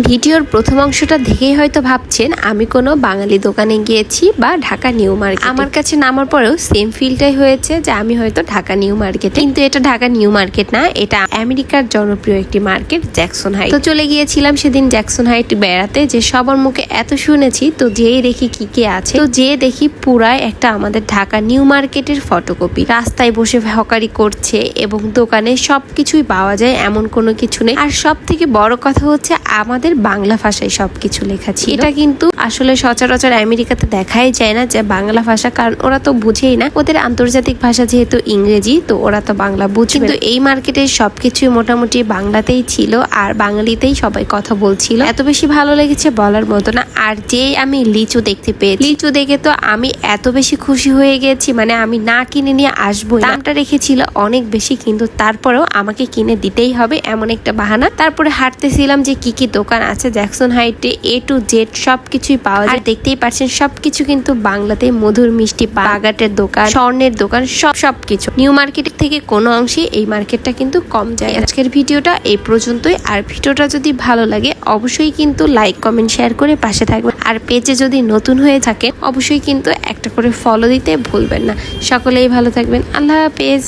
ভিডিওর প্রথম অংশটা দেখেই হয়তো ভাবছেন, আমি কোনো বাঙালি দোকানে গিয়েছি বা ঢাকা নিউ মার্কেট। আমার কাছে নামার পরেও সেম ফিলটাই হয়েছে যে আমি হয়তো ঢাকা নিউ মার্কেট। কিন্তু এটা ঢাকা নিউ মার্কেট না, এটা আমেরিকার জনপ্রিয় একটি মার্কেট, জ্যাকসন হাইট। তো চলে গিয়েছিলাম সেদিন জ্যাকসন হাইট বেড়াতে, যে সবার মুখে এত শুনেছি, তো যেই দেখি কি কে আছে। তো যে দেখি পুরাই একটা আমাদের ঢাকা নিউ মার্কেটের ফটোকপি। রাস্তায় বসে হকারি করছে এবং দোকানে সবকিছুই পাওয়া যায়, এমন কোনো কিছু নেই। আর সব থেকে বড় কথা হচ্ছে, আমাদের বাংলা ভাষায় সবকিছু লেখা ছিল। এটা কিন্তু আসলে সচরাচর আমেরিকাতে দেখাই যায় না যে বাংলা ভাষা কারণ ওরা তো বুঝেই না। ওদের আন্তর্জাতিক ভাষা যেহেতু ইংরেজি তো ওরা তো বাংলা বুঝে কিন্তু এই মার্কেটে সবকিছুই মোটামুটি বাংলাতেই ছিল আর বাঙালিতেই সবাই কথা বলছিল। এত বেশি ভালো লেগেছে বলার মতো না। আর যেই আমি লিচু দেখতে পেয়েছি লিচু দেখে তো আমি এত বেশি খুশি হয়ে গেছি মানে আমি না কিনে নিয়ে আসব দামটা রেখেছিল অনেক বেশি কিন্তু তারপরেও আমাকে কিনে দিতেই হবে এমন একটা বাহানা। তারপরে হাঁটতেছিলাম যে কি কি দোকান আছে জ্যাকসন হাইটে এ টু জেড সবকিছুই পাওয়া যায়। দেখতেই পাচ্ছেন, সবকিছু কিন্তু বাংলাতে মধুর মিষ্টি বাগাটের দোকান, স্বর্ণের দোকান, সব সবকিছু। নিউ মার্কেট থেকে কোনো অংশে এই মার্কেটটা কিন্তু কম যায়। আজকের ভিডিওটা এই পর্যন্তই। আর ভিডিওটা যদি ভালো লাগে, অবশ্যই কিন্তু লাইক কমেন্ট শেয়ার করে পাশে থাকবেন। আর পেজে যদি নতুন হয়ে থাকে অবশ্যই কিন্তু একটা করে ফলো দিতে ভুলবেন না। সকলেই ভালো থাকবেন। আল্লাহ হাফেজ।